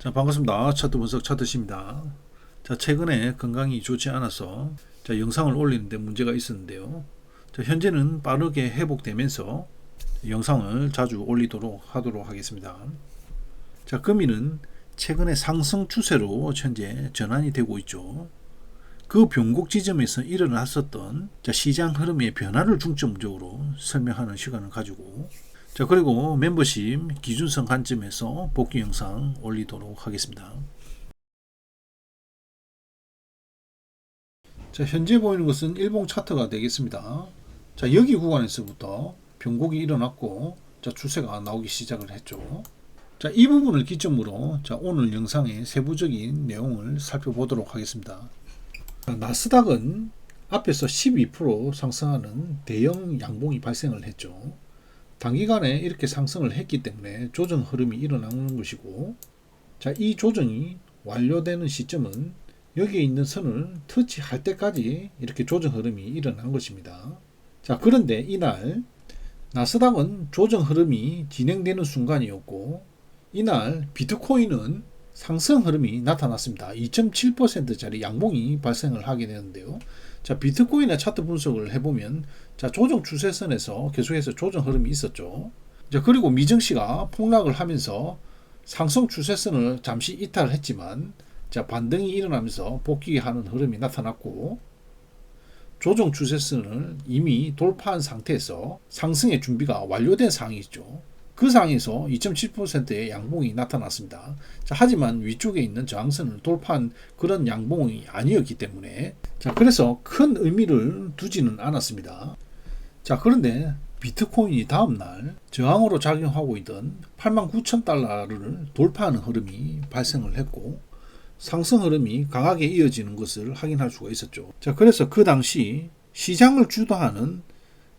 자 반갑습니다. 차트 분석 차트십니다. 자 최근에 건강이 좋지 않아서 자 영상을 올리는데 문제가 있었는데요. 자 현재는 빠르게 회복되면서 영상을 자주 올리도록 하도록 하겠습니다. 자 금일은 최근에 상승 추세로 현재 전환이 되고 있죠. 그 변곡 지점에서 일어났었던 자, 시장 흐름의 변화를 중점적으로 설명하는 시간을 가지고 자 그리고 멤버십 기준성 관점에서 복귀 영상 올리도록 하겠습니다. 자 현재 보이는 것은 일봉 차트가 되겠습니다. 자 여기 구간에서부터 변곡이 일어났고 자 추세가 나오기 시작을 했죠. 자 이 부분을 기점으로 자 오늘 영상의 세부적인 내용을 살펴보도록 하겠습니다. 자, 나스닥은 앞에서 12% 상승하는 대형 양봉이 발생을 했죠. 단기간에 이렇게 상승을 했기 때문에 조정 흐름이 일어나는 것이고 자, 이 조정이 완료되는 시점은 여기에 있는 선을 터치할 때까지 이렇게 조정 흐름이 일어난 것입니다. 자, 그런데 이날 나스닥은 조정 흐름이 진행되는 순간이었고 이날 비트코인은 상승 흐름이 나타났습니다. 2.7%짜리 양봉이 발생을 하게 되는데요. 자, 비트코인의 차트 분석을 해보면 자, 조정 추세선에서 계속해서 조정 흐름이 있었죠. 자, 그리고 미증시가 폭락을 하면서 상승 추세선을 잠시 이탈을 했지만 자, 반등이 일어나면서 복귀하는 흐름이 나타났고 조정 추세선을 이미 돌파한 상태에서 상승의 준비가 완료된 상황이죠. 그 상황에서 2.7%의 양봉이 나타났습니다. 자, 하지만 위쪽에 있는 저항선을 돌파한 그런 양봉이 아니었기 때문에 자, 그래서 큰 의미를 두지는 않았습니다. 자, 그런데 비트코인이 다음날 저항으로 작용하고 있던 89,000달러를 돌파하는 흐름이 발생을 했고 상승 흐름이 강하게 이어지는 것을 확인할 수가 있었죠. 자, 그래서 그 당시 시장을 주도하는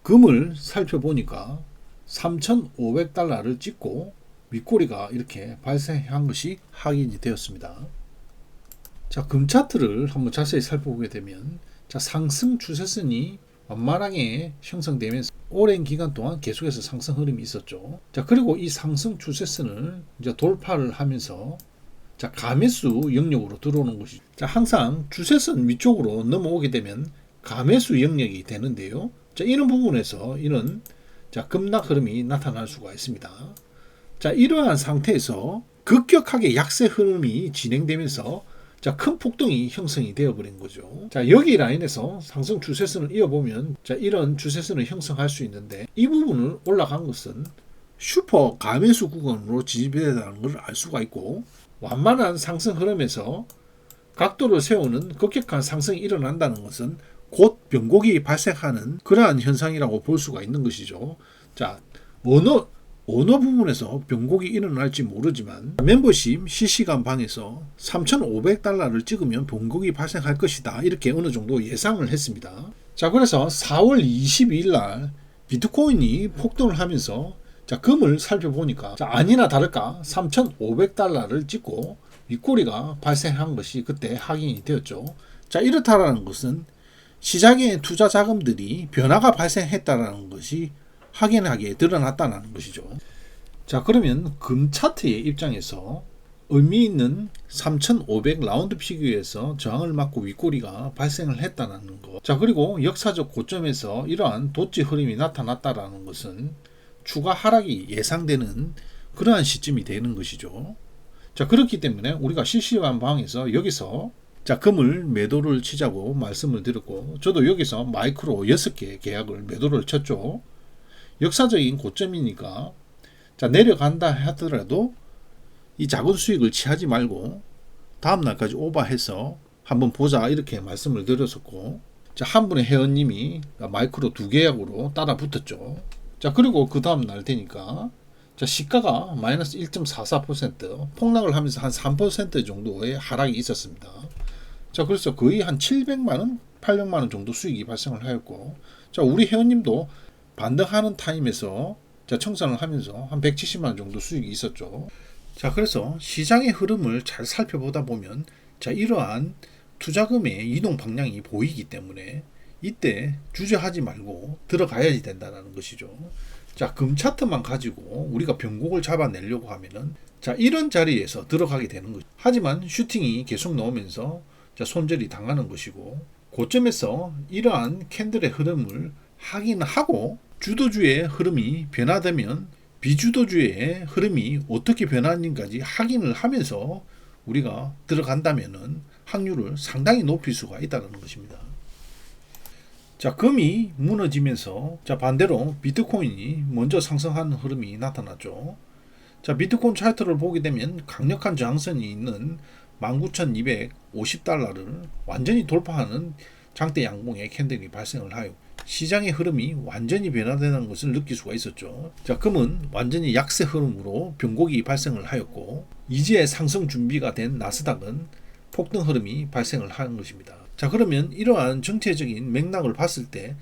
금을 살펴보니까 3,500달러를 찍고 윗꼬리가 이렇게 발생한 것이 확인이 되었습니다. 자, 금 차트를 한번 자세히 살펴보게 되면 자, 상승 추세선이 완만하게 형성되면서 오랜 기간 동안 계속해서 상승 흐름이 있었죠. 자, 그리고 이 상승 추세선을 이제 돌파를 하면서 자, 가매수 영역으로 들어오는 것이 자, 항상 추세선 위쪽으로 넘어오게 되면 가매수 영역이 되는데요. 자, 이런 부분에서 이런 자, 급락 흐름이 나타날 수가 있습니다. 자, 이러한 상태에서 급격하게 약세 흐름이 진행되면서 자, 큰 폭등이 형성이 되어버린 거죠. 자, 여기 라인에서 상승 추세선을 이어보면 자, 이런 추세선을 형성할 수 있는데 이 부분을 올라간 것은 슈퍼 가매수 구간으로 지지되다는 걸 알 수가 있고 완만한 상승 흐름에서 각도를 세우는 급격한 상승이 일어난다는 것은 곧 변곡이 발생하는 그러한 현상이라고 볼 수가 있는 것이죠. 자, 어느 어느 부분에서 변곡이 일어날지 모르지만 멤버십 실시간 방에서 3,500달러를 찍으면 변곡이 발생할 것이다. 이렇게 어느 정도 예상을 했습니다. 자, 그래서 4월 22일 날 비트코인이 폭등을 하면서 자, 금을 살펴보니까 자, 아니나 다를까 3,500달러를 찍고 윗꼬리가 발생한 것이 그때 확인이 되었죠. 자, 이렇다라는 것은 시장의 투자 자금들이 변화가 발생했다는 것이 확연하게 드러났다는 것이죠. 자, 그러면 금 차트의 입장에서 의미 있는 3,500 라운드 피규어에서 저항을 맞고 윗꼬리가 발생을 했다는 것. 자, 그리고 역사적 고점에서 이러한 도치 흐름이 나타났다라는 것은 추가 하락이 예상되는 그러한 시점이 되는 것이죠. 자, 그렇기 때문에 우리가 실시간 방에서 여기서 자, 금을 매도를 치자고 말씀을 드렸고, 저도 여기서 마이크로 6개 계약을 매도를 쳤죠. 역사적인 고점이니까, 자, 내려간다 하더라도 이 작은 수익을 취하지 말고, 다음날까지 오버해서 한번 보자, 이렇게 말씀을 드렸었고, 자, 한 분의 회원님이 마이크로 두 계약으로 따라 붙었죠. 자, 그리고 그 다음날 되니까, 자, 시가가 마이너스 1.44% 폭락을 하면서 한 3% 정도의 하락이 있었습니다. 자, 그래서 거의 한 700만 원, 800만 원 정도 수익이 발생을 하였고, 자, 우리 회원님도 반등하는 타임에서 자, 청산을 하면서 한 170만 원 정도 수익이 있었죠. 자, 그래서 시장의 흐름을 잘 살펴보다 보면, 자, 이러한 투자금의 이동 방향이 보이기 때문에 이때 주저하지 말고 들어가야지 된다는 것이죠. 자, 금 차트만 가지고 우리가 변곡을 잡아내려고 하면은 자, 이런 자리에서 들어가게 되는 거죠. 하지만 슈팅이 계속 나오면서 자, 손절이 당하는 것이고 고점에서 이러한 캔들의 흐름을 확인하고 주도주의 흐름이 변화되면 비주도주의 흐름이 어떻게 변하는지까지 확인을 하면서 우리가 들어간다면은 확률을 상당히 높일 수가 있다는 것입니다. 자, 금이 무너지면서 자, 반대로 비트코인이 먼저 상승하는 흐름이 나타났죠. 자, 비트코인 차트를 보게 되면 강력한 저항선이 있는 19,250달러를 완전히 돌파하는 장대 양봉의 캔들이 발생을 하여 시장의 흐름이 완전히 변화되는 것을 느낄 수가 있었죠. 자, 금은 완전히 약세 흐름으로 변곡이 발생을 하였고 이제 상승 준비가 된 나스닥은 폭등 흐름이 발생을 하는 것입니다. 자, 그러면 이러한 정체적인 맥락을 봤을 때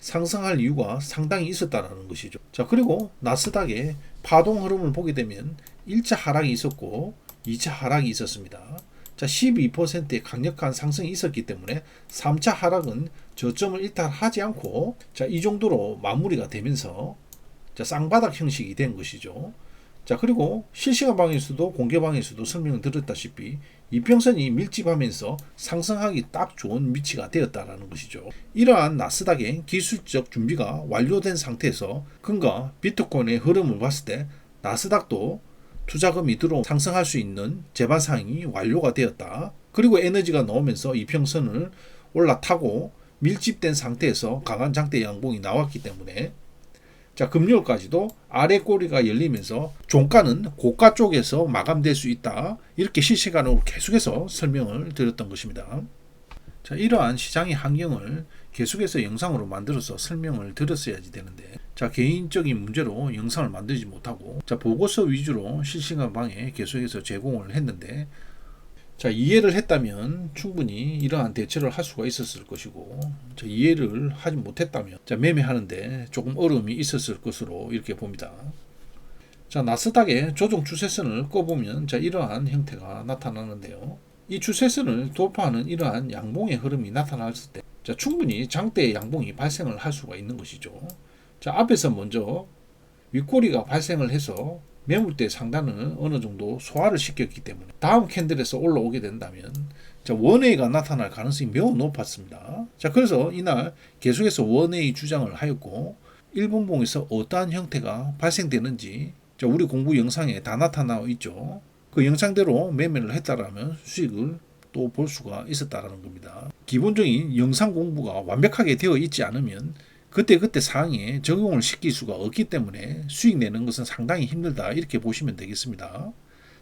상승할 이유가 상당히 있었다는 것이죠. 자, 그리고 나스닥의 파동 흐름을 보게 되면 1차 하락이 있었고 2차 하락이 있었습니다. 자, 12%의 강력한 상승이 있었기 때문에 3차 하락은 저점을 일탈하지 않고 자, 이 정도로 마무리가 되면서 자, 쌍바닥 형식이 된 것이죠. 자, 그리고 실시간 방에서도 공개 방에서도 설명을 드렸다시피 이평선이 밀집하면서 상승하기 딱 좋은 위치가 되었다라는 것이죠. 이러한 나스닥의 기술적 준비가 완료된 상태에서 금과 비트코인의 흐름을 봤을 때 나스닥도 투자금이 들어 상승할 수 있는 재반 사항이 완료가 되었다. 그리고 에너지가 나오면서 이평선을 올라타고 밀집된 상태에서 강한 장대 양봉이 나왔기 때문에 자 금요일까지도 아래 꼬리가 열리면서 종가는 고가 쪽에서 마감될 수 있다. 이렇게 실시간으로 계속해서 설명을 드렸던 것입니다. 자 이러한 시장의 환경을 계속해서 영상으로 만들어서 설명을 드렸어야지 되는데 자 개인적인 문제로 영상을 만들지 못하고 자 보고서 위주로 실시간 방에 계속해서 제공을 했는데 자 이해를 했다면 충분히 이러한 대처를 할 수가 있었을 것이고 자, 이해를 하지 못했다면 자 매매하는데 조금 어려움이 있었을 것으로 이렇게 봅니다. 자 나스닥의 조정 추세선을 꺼보면 자 이러한 형태가 나타나는데요. 이 추세선을 돌파하는 이러한 양봉의 흐름이 나타났을 때 자, 충분히 장대의 양봉이 발생을 할 수가 있는 것이죠. 자, 앞에서 먼저 윗꼬리가 발생을 해서 매물대 상단을 어느 정도 소화를 시켰기 때문에 다음 캔들에서 올라오게 된다면 자, 원웨이가 나타날 가능성이 매우 높았습니다. 자, 그래서 이날 계속해서 원웨이 주장을 하였고 일본봉에서 어떠한 형태가 발생되는지 자, 우리 공부 영상에 다 나타나 있죠. 그 영상대로 매매를 했다라면 수익을 또 볼 수가 있었다라는 겁니다. 기본적인 영상 공부가 완벽하게 되어 있지 않으면 그때그때 사항에 적용을 시킬 수가 없기 때문에 수익 내는 것은 상당히 힘들다 이렇게 보시면 되겠습니다.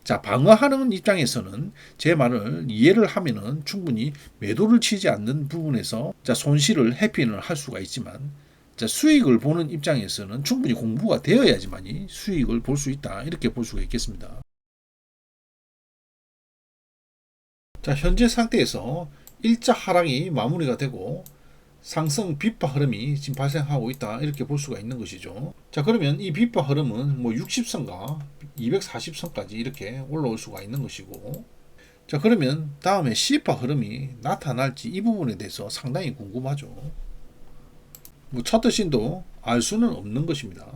자, 방어하는 입장에서는 제 말을 이해를 하면은 충분히 매도를 치지 않는 부분에서 자, 손실을 회피를 할 수가 있지만 자, 수익을 보는 입장에서는 충분히 공부가 되어야지만이 수익을 볼 수 있다 이렇게 볼 수가 있겠습니다. 자, 현재 상태에서 1차 하락이 마무리가 되고 상승 비파 흐름이 지금 발생하고 있다 이렇게 볼 수가 있는 것이죠. 자 그러면 이 비파 흐름은 뭐 60선과 240선까지 이렇게 올라올 수가 있는 것이고 자 그러면 다음에 C파 흐름이 나타날지 이 부분에 대해서 상당히 궁금하죠. 뭐 차트 신도 알 수는 없는 것입니다.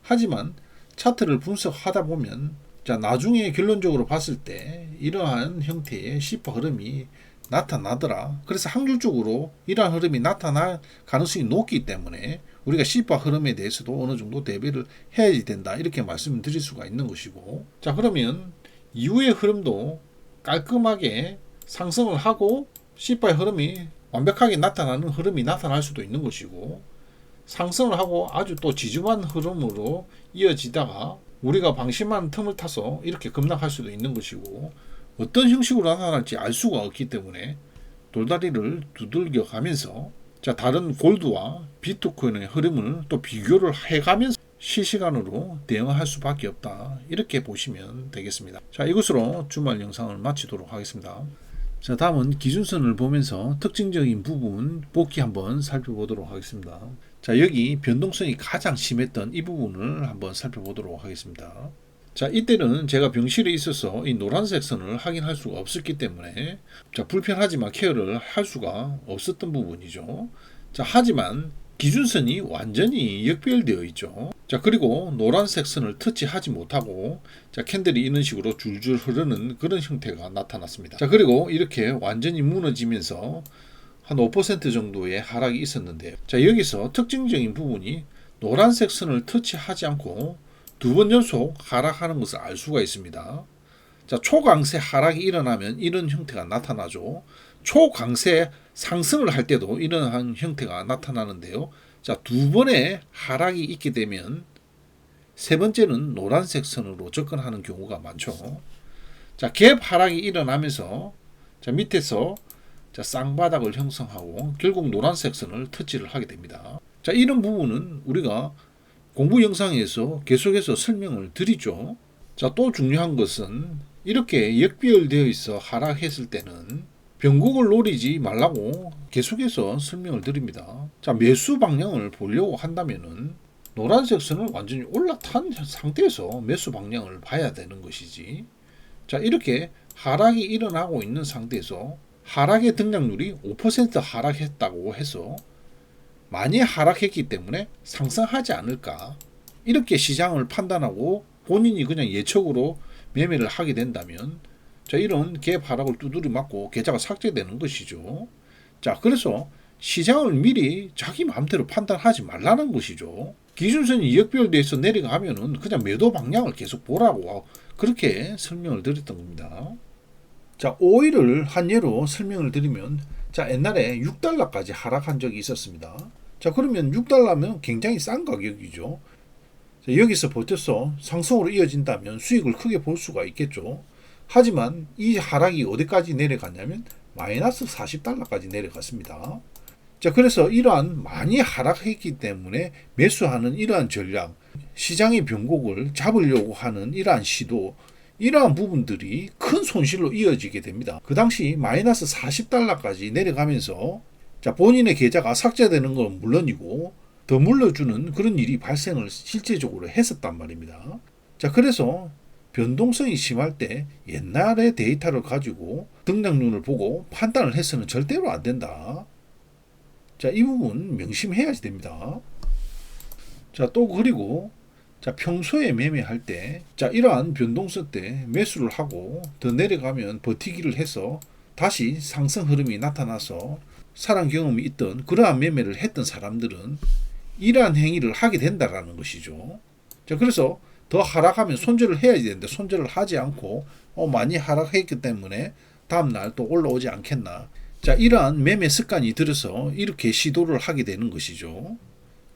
하지만 차트를 분석하다 보면 자 나중에 결론적으로 봤을 때 이러한 형태의 C파 흐름이 나타나더라. 그래서 확률적으로 이러한 흐름이 나타날 가능성이 높기 때문에 우리가 C파 흐름에 대해서도 어느 정도 대비를 해야 된다. 이렇게 말씀을 드릴 수가 있는 것이고. 자, 그러면 이후의 흐름도 깔끔하게 상승을 하고 C파의 흐름이 완벽하게 나타나는 흐름이 나타날 수도 있는 것이고 상승을 하고 아주 또 지지한 흐름으로 이어지다가 우리가 방심한 틈을 타서 이렇게 급락할 수도 있는 것이고 어떤 형식으로 나타날지 알 수가 없기 때문에 돌다리를 두들겨 가면서 자 다른 골드와 비트코인의 흐름을 또 비교를 해가면서 실시간으로 대응할 수밖에 없다. 이렇게 보시면 되겠습니다. 자 이것으로 주말 영상을 마치도록 하겠습니다. 자 다음은 기준선을 보면서 특징적인 부분 뽑기 한번 살펴보도록 하겠습니다 자 여기 변동성이 가장 심했던 이 부분을 한번 살펴보도록 하겠습니다 자, 이때는 제가 병실에 있어서 이 노란색 선을 확인할 수가 없었기 때문에 자, 불편하지만 케어를 할 수가 없었던 부분이죠. 자, 하지만 기준선이 완전히 역별되어 있죠. 자, 자 그리고 노란색 선을 터치하지 못하고 자 캔들이 이런 식으로 줄줄 흐르는 그런 형태가 나타났습니다. 자 그리고 이렇게 완전히 무너지면서 한 5% 정도의 하락이 있었는데요. 자 여기서 특징적인 부분이 노란색 선을 터치하지 않고 두 번 연속 하락하는 것을 알 수가 있습니다. 자 초강세 하락이 일어나면 이런 형태가 나타나죠. 초강세 상승을 할 때도 이러한 형태가 나타나는데요. 자, 두 번의 하락이 있게 되면 세 번째는 노란색 선으로 접근하는 경우가 많죠. 자, 갭 하락이 일어나면서 자, 밑에서 자, 쌍바닥을 형성하고 결국 노란색 선을 터치를 하게 됩니다. 자, 이런 부분은 우리가 공부 영상에서 계속해서 설명을 드리죠. 자, 또 중요한 것은 이렇게 역비열되어 있어 하락했을 때는 변곡을 노리지 말라고 계속해서 설명을 드립니다. 자, 매수 방향을 보려고 한다면은 노란색 선을 완전히 올라탄 상태에서 매수 방향을 봐야 되는 것이지. 자, 이렇게 하락이 일어나고 있는 상태에서 하락의 등락률이 5% 하락했다고 해서 많이 하락했기 때문에 상승하지 않을까. 이렇게 시장을 판단하고 본인이 그냥 예측으로 매매를 하게 된다면 자, 이런 갭 하락을 두드려 맞고 계좌가 삭제되는 것이죠. 자, 그래서 시장을 미리 자기 마음대로 판단하지 말라는 것이죠. 기준선이 역별돼서 내려가면은 그냥 매도 방향을 계속 보라고 그렇게 설명을 드렸던 겁니다. 자, 오일을 한 예로 설명을 드리면 자, 옛날에 6달러까지 하락한 적이 있었습니다. 자, 그러면 6달러면 굉장히 싼 가격이죠. 자, 여기서 버텨서 상승으로 이어진다면 수익을 크게 볼 수가 있겠죠. 하지만 이 하락이 어디까지 내려갔냐면 마이너스 40달러까지 내려갔습니다. 자, 그래서 이러한 많이 하락했기 때문에 매수하는 이러한 전략, 시장의 변곡을 잡으려고 하는 이러한 시도, 이러한 부분들이 큰 손실로 이어지게 됩니다. 그 당시 마이너스 40달러까지 내려가면서 자, 본인의 계좌가 삭제되는 건 물론이고 더 물려주는 그런 일이 발생을 실제적으로 했었단 말입니다. 자, 그래서 변동성이 심할 때 옛날의 데이터를 가지고 등락률을 보고 판단을 해서는 절대로 안 된다. 자, 이 부분 명심해야지 됩니다. 자, 또 그리고 자, 평소에 매매할 때 자, 이러한 변동성 때 매수를 하고 더 내려가면 버티기를 해서 다시 상승 흐름이 나타나서 사랑 경험이 있던 그러한 매매를 했던 사람들은 이러한 행위를 하게 된다라는 것이죠. 자, 그래서 더 하락하면 손절을 해야지 되는데 손절을 하지 않고 어, 많이 하락했기 때문에 다음날 또 올라오지 않겠나. 자, 이러한 매매 습관이 들어서 이렇게 시도를 하게 되는 것이죠.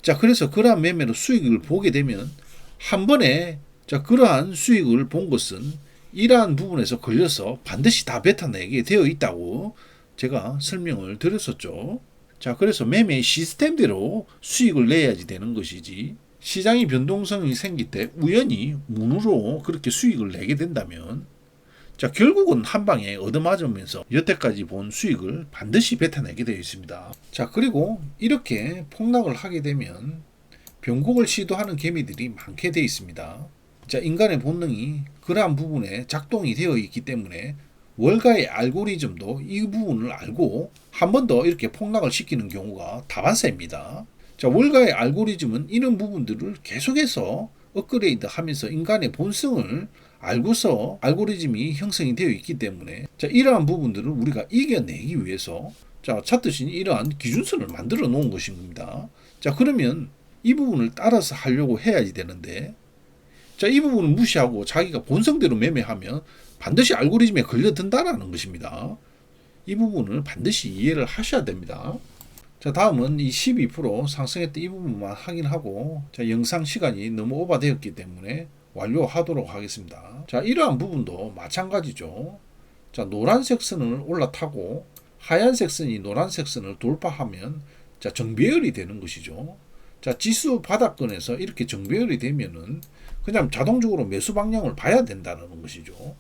자, 그래서 그러한 매매로 수익을 보게 되면 한 번에 자, 그러한 수익을 본 것은 이러한 부분에서 걸려서 반드시 다 뱉어내게 되어 있다고 제가 설명을 드렸었죠. 자, 그래서 매매 시스템대로 수익을 내야지 되는 것이지. 시장의 변동성이 생길 때 우연히 문으로 그렇게 수익을 내게 된다면 자 결국은 한 방에 얻어맞으면서 여태까지 본 수익을 반드시 뱉어내게 되어 있습니다. 자 그리고 이렇게 폭락을 하게 되면 변곡을 시도하는 개미들이 많게 되어 있습니다. 자 인간의 본능이 그러한 부분에 작동이 되어 있기 때문에 월가의 알고리즘도 이 부분을 알고 한 번 더 이렇게 폭락을 시키는 경우가 다반사입니다. 자, 월가의 알고리즘은 이런 부분들을 계속해서 업그레이드 하면서 인간의 본성을 알고서 알고리즘이 형성이 되어 있기 때문에 자, 이러한 부분들을 우리가 이겨내기 위해서 자, 찾듯이 이러한 기준선을 만들어 놓은 것입니다. 자, 그러면 이 부분을 따라서 하려고 해야지 되는데 자, 이 부분을 무시하고 자기가 본성대로 매매하면 반드시 알고리즘에 걸려든다라는 것입니다. 이 부분을 반드시 이해를 하셔야 됩니다. 자, 다음은 이 12% 상승했던 이 부분만 확인하고 자, 영상 시간이 너무 오버되었기 때문에 완료하도록 하겠습니다. 자, 이러한 부분도 마찬가지죠. 자, 노란색 선을 올라타고 하얀색 선이 노란색 선을 돌파하면 자, 정배열이 되는 것이죠. 자, 지수 바닥권에서 이렇게 정배열이 되면은 그냥 자동적으로 매수 방향을 봐야 된다는 것이죠.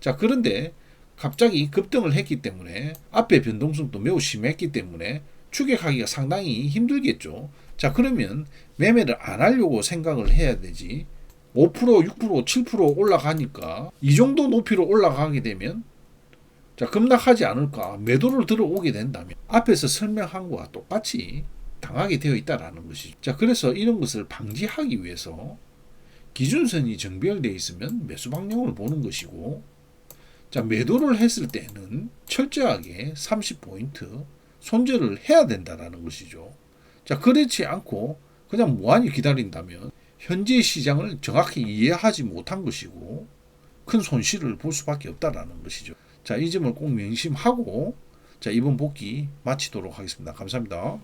자, 그런데 갑자기 급등을 했기 때문에 앞에 변동성도 매우 심했기 때문에 추격하기가 상당히 힘들겠죠. 자, 그러면 매매를 안 하려고 생각을 해야 되지. 5%, 6%, 7% 올라가니까 이 정도 높이로 올라가게 되면 자, 급락하지 않을까? 매도를 들어오게 된다면 앞에서 설명한 것과 똑같이 당하게 되어 있다라는 것이죠. 자, 그래서 이런 것을 방지하기 위해서 기준선이 정비되어 있으면 매수 방향을 보는 것이고 자, 매도를 했을 때는 철저하게 30포인트 손절을 해야 된다라는 것이죠. 자, 그렇지 않고 그냥 무한히 기다린다면 현재 시장을 정확히 이해하지 못한 것이고 큰 손실을 볼 수밖에 없다라는 것이죠. 자, 이 점을 꼭 명심하고 자, 이번 복귀 마치도록 하겠습니다. 감사합니다.